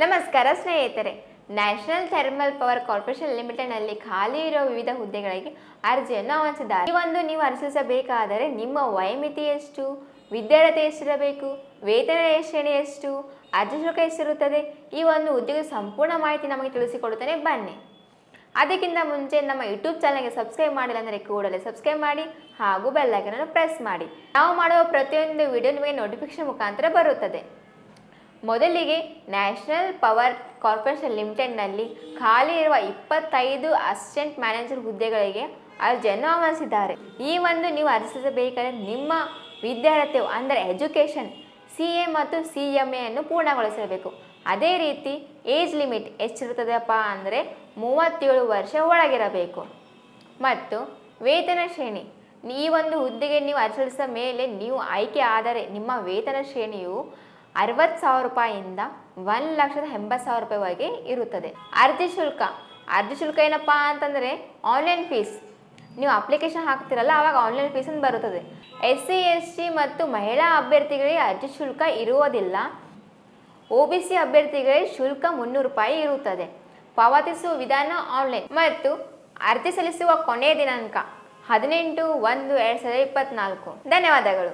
ನಮಸ್ಕಾರ ಸ್ನೇಹಿತರೆ. National thermal power corporation ಲಿಮಿಟೆಡ್ನಲ್ಲಿ ಖಾಲಿ ಇರುವ ವಿವಿಧ ಹುದ್ದೆಗಳಿಗೆ ಅರ್ಜಿಯನ್ನು ಆಹ್ವಾನಿಸಿದ್ದಾರೆ. ಈ ಒಂದು ನೀವು ಅರ್ಜಿಸಬೇಕಾದರೆ ನಿಮ್ಮ ವಯಮಿತಿ ಎಷ್ಟು ವಿದ್ಯಾರ್ಥಿ ಎಷ್ಟಿರಬೇಕು, ವೇತನ ಶ್ರೇಣಿ ಎಷ್ಟು, ಅರ್ಜಿ ಶುಲ್ಕ ಎಷ್ಟಿರುತ್ತದೆ, ಈ ಒಂದು ಉದ್ಯೋಗದ ಸಂಪೂರ್ಣ ಮಾಹಿತಿ ನಮಗೆ ತಿಳಿಸಿಕೊಡುತ್ತೇನೆ. ಬನ್ನಿ. ಅದಕ್ಕಿಂತ ಮುಂಚೆ ನಮ್ಮ ಯೂಟ್ಯೂಬ್ ಚಾನಲ್ಗೆ ಸಬ್ಸ್ಕ್ರೈಬ್ ಮಾಡಿಲ್ಲ ಅಂದರೆ ಕೂಡಲೇ ಸಬ್ಸ್ಕ್ರೈಬ್ ಮಾಡಿ ಹಾಗೂ ಬೆಲ್ಲೈಕನನ್ನು ಪ್ರೆಸ್ ಮಾಡಿ. ನಾವು ಮಾಡುವ ಪ್ರತಿಯೊಂದು ವಿಡಿಯೋ ನಿಮಗೆ ನೋಟಿಫಿಕೇಶನ್ ಮುಖಾಂತರ ಬರುತ್ತದೆ. ಮೊದಲಿಗೆ ನ್ಯಾಷನಲ್ ಪವರ್ ಕಾರ್ಪೊರೇಷನ್ ಲಿಮಿಟೆಡ್ನಲ್ಲಿ ಖಾಲಿ ಇರುವ ಇಪ್ಪತ್ತೈದು ಅಸಿಸ್ಟೆಂಟ್ ಮ್ಯಾನೇಜರ್ ಹುದ್ದೆಗಳಿಗೆ ಅರ್ಜಿಯನ್ನು ಆಹ್ವಾನಿಸಿದ್ದಾರೆ ಈ ಒಂದು ನೀವು ಅರ್ಜಿಸಬೇಕಾದರೆ ನಿಮ್ಮ ವಿದ್ಯಾರ್ಥಿ ಅಂದರೆ ಎಜುಕೇಷನ್, ಸಿ ಎ ಮತ್ತು ಸಿ ಎಂ ಎಯನ್ನು ಪೂರ್ಣಗೊಳಿಸಬೇಕು. ಅದೇ ರೀತಿ ಏಜ್ ಲಿಮಿಟ್ ಎಷ್ಟಿರುತ್ತದೆಪ್ಪ ಅಂದರೆ ಮೂವತ್ತೇಳು ವರ್ಷ ಒಳಗಿರಬೇಕು. ಮತ್ತು ವೇತನ ಶ್ರೇಣಿ, ಈ ಒಂದು ಹುದ್ದೆಗೆ ನೀವು ಅರ್ಜಿಸಿದ ಮೇಲೆ ನೀವು ಆಯ್ಕೆ ಆದರೆ ನಿಮ್ಮ ವೇತನ ಶ್ರೇಣಿಯು ಅರವತ್ತು ಸಾವಿರ ರೂಪಾಯಿಯಿಂದ ಒಂದು ಲಕ್ಷದ ಎಂಬತ್ತು ಸಾವಿರ ರೂಪಾಯಿವರೆಗೆ ಇರುತ್ತದೆ. ಅರ್ಜಿ ಶುಲ್ಕ. ಅರ್ಜಿ ಶುಲ್ಕ ಏನಪ್ಪ ಅಂತಂದರೆ ಆನ್ಲೈನ್ ಫೀಸ್ ನೀವು ಅಪ್ಲಿಕೇಶನ್ ಹಾಕ್ತಿರಲ್ಲ ಆವಾಗ ಆನ್ಲೈನ್ ಫೀಸ್ ಅಂತ ಬರುತ್ತದೆ. ಎಸ್ ಸಿ ಎಸ್ ಟಿ ಮತ್ತು ಮಹಿಳಾ ಅಭ್ಯರ್ಥಿಗಳಿಗೆ ಅರ್ಜಿ ಶುಲ್ಕ ಇರುವುದಿಲ್ಲ. ಒ ಬಿ ಸಿ ಅಭ್ಯರ್ಥಿಗಳಿಗೆ ಶುಲ್ಕ ಮುನ್ನೂರು ರೂಪಾಯಿ ಇರುತ್ತದೆ. ಪಾವತಿಸುವ ವಿಧಾನ ಆನ್ಲೈನ್ ಮತ್ತು ಅರ್ಜಿ ಸಲ್ಲಿಸುವ ಕೊನೆಯ ದಿನಾಂಕ ಹದಿನೆಂಟು ಒಂದು ಎರಡು ಸಾವಿರದ ಇಪ್ಪತ್ತ್ನಾಲ್ಕು ಧನ್ಯವಾದಗಳು.